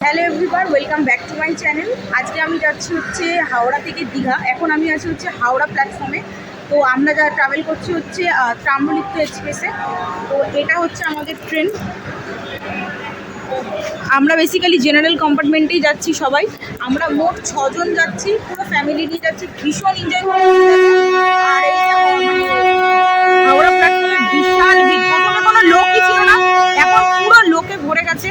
Hello everybody welcome back to my channel আজকে আমি যাচ্ছি হচ্ছে হাওড়া থেকে দীঘা। এখন আমি আছি হচ্ছে হাওড়া প্ল্যাটফর্মে তো আমরা যা ট্রাভেল করছি হচ্ছে আহ, তাম্রলিপ্ত এক্সপ্রেসে তো এটা হচ্ছে আমাদের ট্রেন আমরা বেসিক্যালি জেনারেল কম্পার্টমেন্টেই যাচ্ছি সবাই। আমরা মোট ছজন যাচ্ছি পুরো ফ্যামিলি নিয়ে যাচ্ছি। ভীষণ এনজয় করে আর এই যে মানে হাওড়া প্ল্যাটফর্মে বিশাল ভিড় প্রথমে কোনো লোকই ছিল না এখন পুরো লোকে ভরে গেছে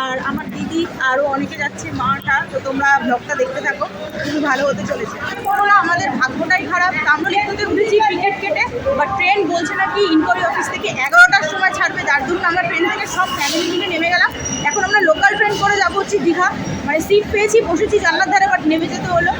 আর আমার দিদি আরও অনেকে যাচ্ছে মাটা তো তোমরা ব্লগটা দেখতে থাকো খুবই ভালো হতে চলেছে। করোনা আমাদের ভাগ্যটাই খারাপ আমরা উঠেছি টিকিট কেটে বা ট্রেন বলছে নাকি ইনকোয়ারি অফিস থেকে এগারোটার সময় ছাড়বে যার জন্য আমরা ট্রেন থেকে সব ফ্যামিলি নিয়ে নেমে গেলাম। এখন আমরা লোকাল ট্রেন করে যাব হচ্ছে দীঘা। মানে সিট পেয়েছি, বসেছি জানলার ধারে বাট নেমে যেতে হলো।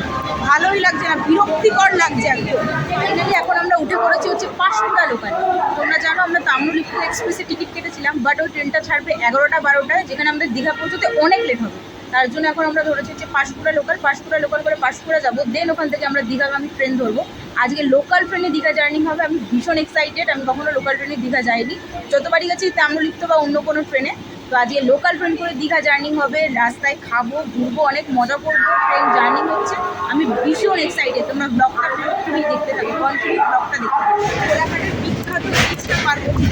ভালোই লাগছে না, বিরক্তিকর লাগছে একদম। ফাইনালি এখন আমরা উঠে পড়েছি হচ্ছে পাঁচটা লোকাল তোমরা জানো, আমরা তাম্রলিপ্ত এক্সপ্রেসে টিকিট কেটেছিলাম বাট ওই ট্রেনটা ছাড়বে এগারোটা, বারোটায়, যেখানে আমাদের দীঘা পৌঁছতে অনেক লেট হবে। তার জন্য এখন আমরা ধরেছি যে পাঁশকুড়া লোকাল পাঁশকুড়া লোকাল করে পাঁশকুড়া যাব। দেন ওখান থেকে আমরা দীঘাগামী ট্রেন ধরবো। আজকে লোকাল ট্রেনে দীঘা জার্নি হবে। আমি ভীষণ এক্সাইটেড আমি কখনো লোকাল ট্রেনে দীঘা যাইনি। যতবারই গেছি, তাম্রলিপ্ত বা অন্য কোনো ট্রেনে তো আজকে লোকাল ট্রেন করে দীঘা জার্নি হবে। রাস্তায় খাব, ঘুরবো, অনেক মজা করব। ট্রেন জার্নি হচ্ছে। আমি ভীষণ এক্সাইটেড তোমরা ব্লগটা পুরোপুরি দেখতে থাকো। কন্টিনিউ ব্লগটা দেখতে থাকো। কোলাঘাটের বিখ্যাত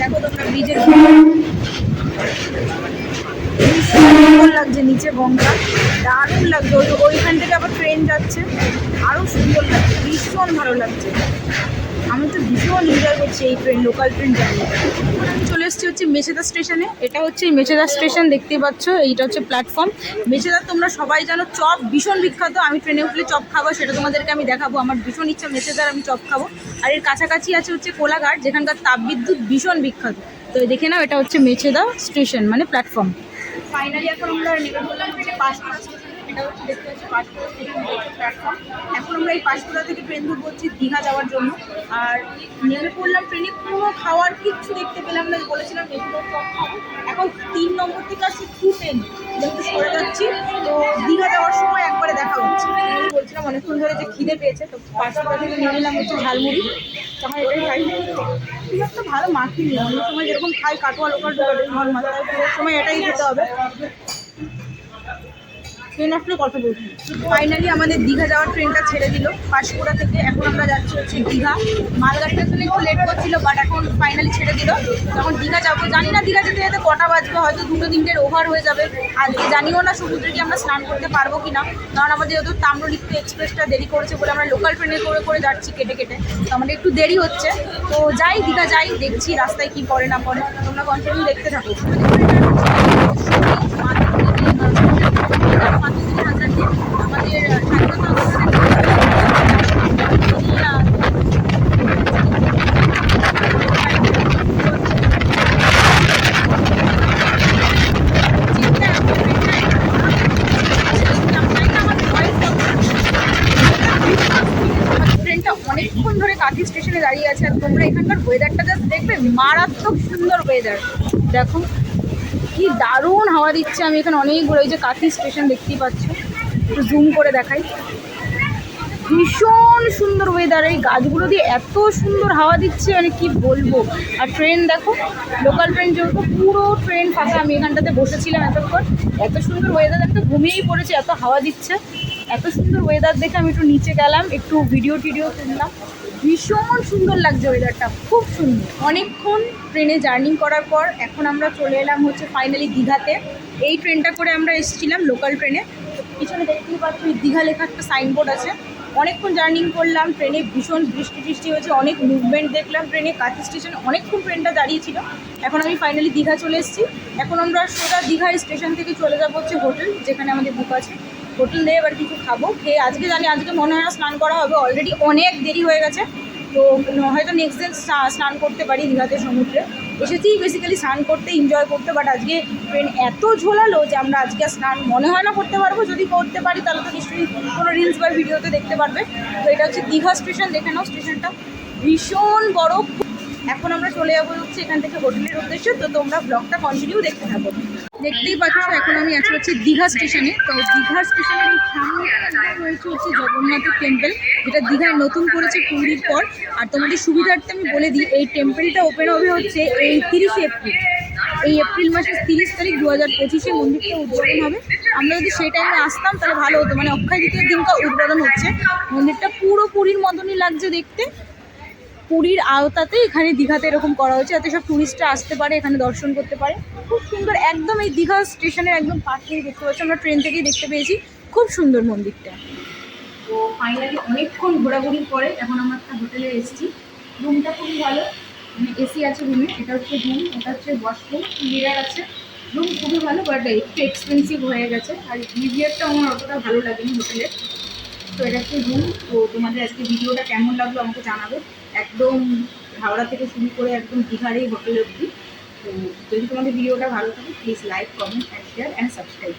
দেখো তোমরা ব্রিজের লাগছে নিচে গঙ্গা। দারুণ লাগছে। ওই ওইখান থেকে আবার ট্রেন যাচ্ছে। আরও সুন্দর লাগছে। ভীষণ ভালো লাগছে। আমি তো ভীষণ এনজয় করছি এই ট্রেন লোকাল ট্রেন জার্নি চলে এসেছি হচ্ছে মেছেদা স্টেশনে এটা হচ্ছে মেছেদা স্টেশন দেখতেই পাচ্ছ। এইটা হচ্ছে প্ল্যাটফর্ম মেছেদা, তোমরা সবাই জানো, চপ ভীষণ বিখ্যাত। আমি ট্রেনে উঠলে চপ খাব, সেটা তোমাদেরকে আমি দেখাবো। আমার ভীষণ ইচ্ছা মেছেদার আমি চপ খাব। আর এর কাছাকাছি আছে হচ্ছে কোলাঘাট, যেখানকার তাপবিদ্যুৎ ভীষণ বিখ্যাত। তো দেখে নাও, এটা হচ্ছে মেছেদা স্টেশন মানে প্ল্যাটফর্ম ফাইনালি এখন আমরা নেমে পড়লাম স্টেশন এটা হচ্ছে দেখতে হচ্ছে পাঁশকুড়া স্টেশন প্ল্যাটফর্ম এখন আমরা এই পাঁশকুড়া থেকে ট্রেন ধরবো হচ্ছে দীঘা যাওয়ার জন্য। আর নেমে পড়লাম ট্রেনে কোনো খাওয়ার কিচ্ছু দেখতে পেলাম না, বলেছিলাম এখন তিন নম্বর থেকে আসছি টু ট্রেন যেহেতু সরে যাচ্ছি, তো দীঘা যাওয়ার সময় একবারে দেখা হচ্ছে। বলছিলাম অনেকক্ষণ ধরে যে খিদে পেয়েছে, তো পাঁশকুড়া থেকে নিয়ে নিলাম হচ্ছে ঝালমুড়ি। তখন ভালো মাখিনি অন্য সময় যেরকম খাই কাটোয়া লোকাল মাথায় সময় এটাই খেতে হবে। ট্রেন আসলে কথা বলছি ফাইনালি আমাদের দীঘা যাওয়ার ট্রেনটা ছেড়ে দিল। পাঁশকুড়া থেকে এখন আমরা যাচ্ছি হচ্ছে দীঘা। মালগাড়ি স্টেশনে একটু লেট করছিল বাট এখন ফাইনালি ছেড়ে দিল। তখন দীঘা যাব, জানি না দীঘা যেতে যেতে কটা বাজবে, হয়তো দুটো তিনটের ওভার হয়ে যাবে। আজকে জানিও না সমুদ্রে কি আমরা স্নান করতে পারব কি না কারণ আমাদের যেহেতু তাম্রলিপ্ত এক্সপ্রেসটা দেরি করেছে বলে আমরা লোকাল ট্রেনে করে করে যাচ্ছি কেটে কেটে। তো আমাদের একটু দেরি হচ্ছে। তো যাই দীঘা যাই, দেখছি রাস্তায় কি পড়ে না পড়ে। তোমরা কন্টিনিউ দেখতে থাকো। অনেকক্ষণ ধরে কাঁথি স্টেশনে দাঁড়িয়ে আছে আর তোমরা এখানকার ওয়েদারটা জাস্ট দেখবে মারাত্মক সুন্দর ওয়েদার দেখো কি দারুণ হাওয়া দিচ্ছে। আমি এখানে অনেক ঘুরে ওই যে কাঁথি স্টেশন দেখতেই পাচ্ছ। একটু জুম করে দেখাই। ভীষণ সুন্দর ওয়েদার এই গাছগুলো দিয়ে এত সুন্দর হাওয়া দিচ্ছে মানে কি বলব। আর ট্রেন দেখো লোকাল ট্রেন যেহেতু, পুরো ট্রেন ফাঁকা। আমি এখানটাতে বসেছিলাম এতক্ষণ। এত সুন্দর ওয়েদার একটা ঘুমিয়েই পড়েছে, এত হাওয়া দিচ্ছে। এত সুন্দর ওয়েদার দেখে আমি একটু নিচে গেলাম, একটু ভিডিও টিডিও তুললাম। ভীষণ সুন্দর লাগছে ওয়েদারটা খুব সুন্দর। অনেকক্ষণ ট্রেনে জার্নি করার পর এখন আমরা চলে এলাম হচ্ছে ফাইনালি দীঘাতে। এই ট্রেনটা করে আমরা এসেছিলাম লোকাল ট্রেনে পিছনে দেখতেই পাচ্ছ দীঘা লেখা একটা সাইনবোর্ড আছে। অনেকক্ষণ জার্নি করলাম ট্রেনে ভীষণ বৃষ্টি টিষ্টি হয়েছে, অনেক মুভমেন্ট দেখলাম ট্রেনে কাঁথি স্টেশনে অনেকক্ষণ ট্রেনটা দাঁড়িয়েছিল। এখন আমি ফাইনালি দীঘা চলে এসেছি। এখন আমরা সোজা দীঘা স্টেশন থেকে চলে যাব হচ্ছে হোটেল যেখানে আমাদের বুক আছে। হোটেল দিয়ে এবার কিছু খাব। খেয়ে আজকে জানি, আজকে মনে হয় না স্নান করা হবে অলরেডি অনেক দেরি হয়ে গেছে। তো হয়তো নেক্সট দিন স্নান করতে পারি দীঘাতে সমুদ্রে। এসেছি বেসিক্যালি স্নান করতে এনজয় করতে বাট আজকে ট্রেন এত ঝোলালো যে আমরা আজকে স্নান মনে হয় না করতে পারব। যদি করতে পারি, তাহলে তো নিশ্চয়ই কোনো রিলস বা ভিডিওতে দেখতে পারবে। তো এটা হচ্ছে দীঘা স্টেশন দেখে নাও স্টেশনটা ভীষণ বড় এখন আমরা চলে যাব হচ্ছে এখান থেকে হোটেলের উদ্দেশ্যে। তো তোমরা ব্লগটা কন্টিনিউ দেখতে থাকো। দেখতেই পাচ্ছ, এখন আমি আছি হচ্ছে দীঘা স্টেশনে। তো দীঘা স্টেশনের সামনে রয়েছে হচ্ছে জগন্নাথের টেম্পল যেটা দীঘায় নতুন করেছে পুরীর পর। আর তোমাদের সুবিধার্থে আমি বলে দিই, এই টেম্পলটা ওপেন হবে হচ্ছে এই তিরিশে এপ্রিল। এই এপ্রিল মাসের তিরিশ তারিখ দু হাজার পঁচিশে মন্দিরটা উদ্বোধন হবে। আমরা যদি সেই টাইমে আসতাম, তাহলে ভালো হতো। মানে অক্ষয় দ্বিতীয় দিনটা উদ্বোধন হচ্ছে। মন্দিরটা পুরো পুরীর মতনই লাগছে দেখতে। পুরীর আওতাতে এখানে দীঘাতে এরকম করা হয়েছে, যাতে সব টুরিস্টরা আসতে পারে, এখানে দর্শন করতে পারে। খুব সুন্দর, একদম এই দীঘা স্টেশনের একদম পাশেই দেখতে পাচ্ছি, আমরা ট্রেন থেকেই দেখতে পেয়েছি, খুব সুন্দর মন্দিরটা। তো ফাইনালি অনেকক্ষণ ঘোরাঘুরির পরে এখন আমরা একটা হোটেলে এসেছি। রুমটা খুবই ভালো মানে এসি আছে রুমে এটা হচ্ছে রুম এটা হচ্ছে ওয়াশরুম মিরার আছে। রুম খুবই ভালো বাট একটু এক্সপেন্সিভ হয়ে গেছে, আর বিহেভিয়ারটা আমার অতটা ভালো লাগেনি হোটেলের তো এটা একটি রুম তো তোমাদের আজকে ভিডিওটা কেমন লাগল আমাকে জানাবে। একদম হাওড়া থেকে শুরু করে একদম দীঘার এই হোটেল অবধি। তো যদি তোমাদের ভিডিওটা ভালো থাকে please like comment and share and subscribe